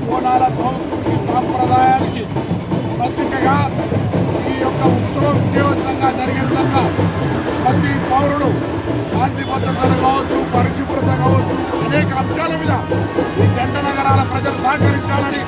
కోణాల సంస్కృతి సాంప్రదాయానికి ప్రత్యేకగా ఈ యొక్క ఉత్సవం విజయవంతంగా జరిగే విధంగా ప్రతి పౌరుడు శాంతి భద్రతలు కావచ్చు పరిశుభ్రత కావచ్చు అనేక అంశాల మీద ఈ జంట నగరాల ప్రజలు సహకరించాలని